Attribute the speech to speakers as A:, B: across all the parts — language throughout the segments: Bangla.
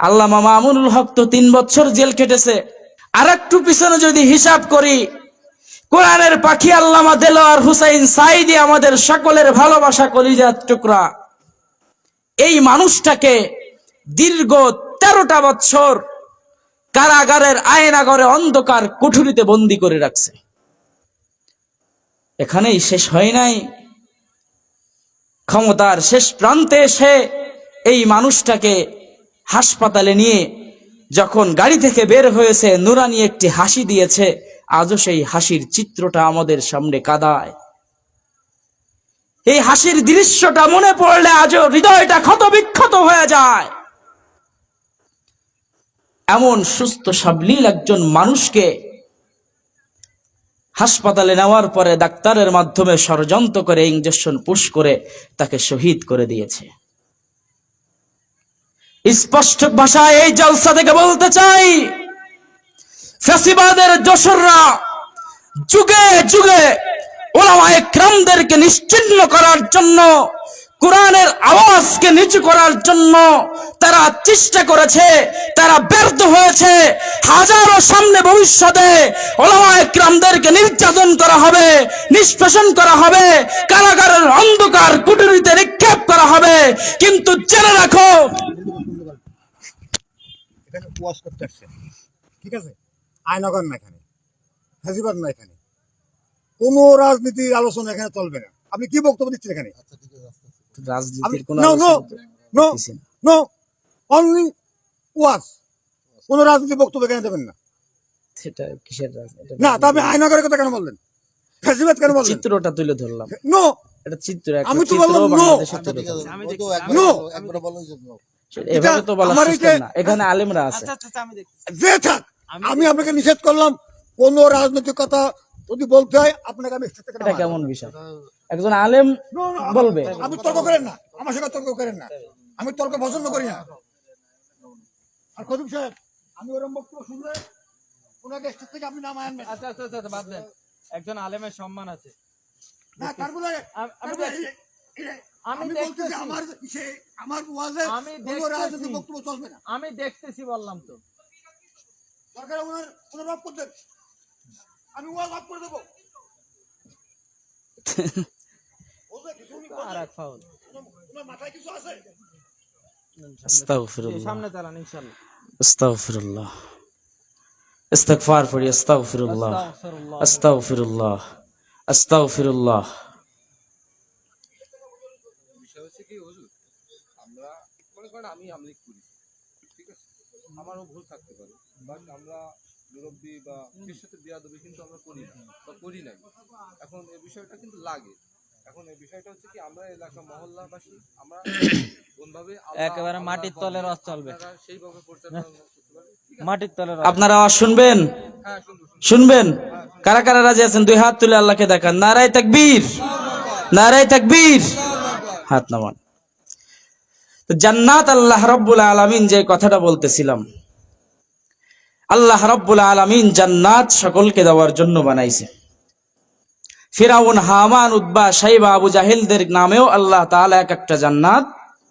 A: আল্লামা মামুনুল হক তো তিন বছর জেল কেটেছে আর একটু পিছনে যদি হিসাব করি, কোরআনের পাখি আল্লামা দেলোয়ার হুসাইন সাইদি আমাদের সকলের ভালোবাসা কলিজার টুকরা। এই মানুষটাকে দীর্ঘ তেরোটা বছর কারাগারের আয়নাগরে অন্ধকার কুঠুরিতে বন্দি করে রাখছে। এখানেই শেষ হয় নাই। ক্ষমতার শেষ প্রান্তে এসে এই মানুষটাকে হাসপাতালে নিয়ে যখন গাড়ি থেকে বের হয়েছে, নুরানি একটি হাসি দিয়েছে, আজও সেই হাসির চিত্রটা আমাদের সামনে কাদায়। এই হাসির দৃশ্যটা মনে পড়লে আজও হৃদয়টা ক্ষত বিক্ষত হয়ে যায়। এমন সুস্থ, সাবলীল একজন মানুষকে হাসপাতালে নেওয়ার পরে ডাক্তারের মাধ্যমে ষড়যন্ত্র করে, ইঞ্জেকশন পুশ করে তাকে শহীদ করে দিয়েছে। স্পষ্ট ভাষায় এই জলসা থেকে বলতে চাই, ফ্যাসিবাদের যশোররা যুগে যুগে ওলামায়ে ক্রামদেরকে নিশ্চিন্ন করার জন্য কোরআনের আওয়াজকে নিচু করার জন্য তারা চেষ্টা করেছে তারা ব্যর্থ হয়েছে। হাজারো সামনে ভবিষ্যতে ওলামায়ে ক্রামদেরকে নির্যাতন করা হবে নিষ্পেষণ করা হবে কারাগারের অন্ধকার কুটুরিতে নিক্ষেপ করা হবে। কিন্তু জেনে রাখো
B: ঠিক আছে? আয়নগর না এখানে হাজিবাদ না এখানে। কোনো রাজনীতির আলোচনা এখানে চলবে না। আপনি কি বক্তব্য দিচ্ছেন এখানে?
A: রাজনীতির কোন
B: no no no
A: no
B: only কোনো রাজনীতির বক্তব্য এখানে দেবেন না।
A: সেটা কিসের রাজনীতি
B: না তা আপনি কথা কেন বললেন? কেন বললেন?
A: চিত্রটা তুলে ধরলাম।
B: নো
A: এটা চিত্র একটা
B: আমি তো বললাম
C: আচ্ছা তো একবার
A: এভাবে তো বলা না। এখানে আলেমরা আছে।
B: যে থাক আমি আপনাকে নিষেধ করলাম কোন রাজনৈতিক কথা যদি বলতে হয় আপনাকে আমি
A: এটা কেমন বিষয়? একজন আলেম বলবে।
B: আপনি তর্ক করেন না। আমার সঙ্গে তর্ক করেন না। আমি তর্ক পছন্দ করি না। আর কদম সাহেব আমি ওরম বক্তব্য শুনলে ওনাকে স্টেজ থেকে আপনি নামায় আনবেন
D: আচ্ছা আচ্ছা আচ্ছা বাদ দেন। একজন আলেমের সম্মান আছে।
B: না বলে
D: আমি দেখতেছি।
B: আমার সে আমার ওয়াজে
D: আমি
B: রাজনৈতিক বক্তব্য চলবে না।
D: আমি দেখতেছি বললাম তো।
B: সরকার ওনার ওনার আমি ওয়াজ অফ করে দেবো।
D: আর এক ফাউল
B: মাথায় কিছু আছে?
A: আস্তাগফিরুল্লাহ
D: সামনে চালান ইনশাল্লাহ
A: আস্তাগফিরুল্লাহ ইস্তিগফার পড়ি আস্তাগফিরুল্লাহ
D: আস্তাগফিরুল্লাহ।
A: আস্তাগফিরুল্লাহ আস্তাগফিরুল্লাহ
E: বিষয় হচ্ছে কি হুজুর আমরা মনে করেন আমি আমলিক করি ঠিক আছে? আমারও ভুল থাকতে পারে। বাট আমরা মুরব্বী বা এর সাথে বিয়াদবি কিন্তু আমরা করি না বা করি নাই। এখন এই বিষয়টা কিন্তু লাগে। এখন এই বিষয়টা হচ্ছে কি আমরা এলাকা মহল্লাবাসী আমরা কোনভাবে
D: একেবারে মাটির তলে রস চলবে।
E: আপনারা সেইভাবে করতে
D: মাটির তলে
A: আপনারা আওয়াজ শুনবেন?
E: হ্যাঁ শুনব শুনব।
A: শুনবেন? কারা কারা রাজি আছেন? দুই হাত তুলে আল্লাহকে দেখান। নারায় তাকবীর। নারায় তাকবীর। হাত নামান। তো জান্নাত আল্লাহ রব্বুল আলামিন যে কথাটা বলতেছিলাম আল্লাহ রব্বুল আলামিন জান্নাত সকলকে দেওয়ার জন্য বানাইছে। ফিরাউন, হামান উদ্বা সাইবা, আবু জাহিলদের নামেও আল্লাহ তাআলা এক একটা জান্নাত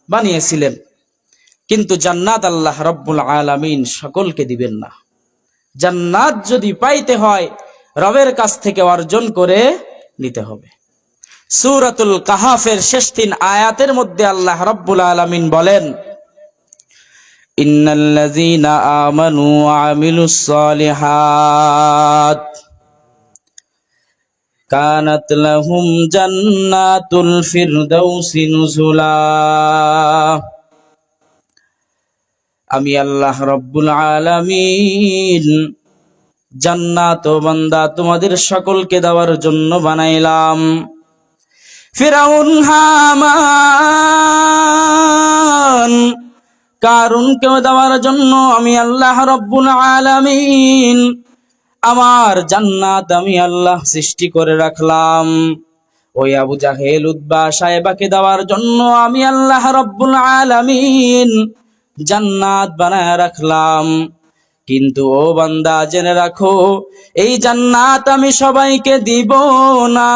A: বানিয়েছিলেন। কিন্তু জান্নাত আল্লাহ রব্বুল আলামিন সকলকে দিবেন না। জান্নাত যদি পাইতে হয়, রবের কাছ থেকে অর্জন করে নিতে হবে। সূরাতুল কাহাফের শেষ তিন আয়াতের মধ্যে আল্লাহ রব্বুল আলামিন বলেন ইন্নাল্লাযীনা আমানু ওয়া আমিলুস সালিহাত কানাত লাহুম জান্নাতুল ফিরদাউসি নুজুলা। আমি আল্লাহ রব্বুল আলামিন জান্নাত ও বান্দা তোমাদের সকলকে দেওয়ার জন্য বানাইলাম। ফিরাউন হামান কারুনকেও দেওয়ার জন্য আমি আল্লাহ রব্বুল আলামিন। আমার জান্নাত আমি আল্লাহ সৃষ্টি করে রাখলাম। ওই আবু জাহেল উদ্বা সাহেবাকে দেওয়ার জন্য আমি আল্লাহ রব্বুল আলামিন জান্নাত বানায় রাখলাম। কিন্তু ও বান্দা, জেনে রাখো, এই জান্নাত আমি সবাইকে দিব না।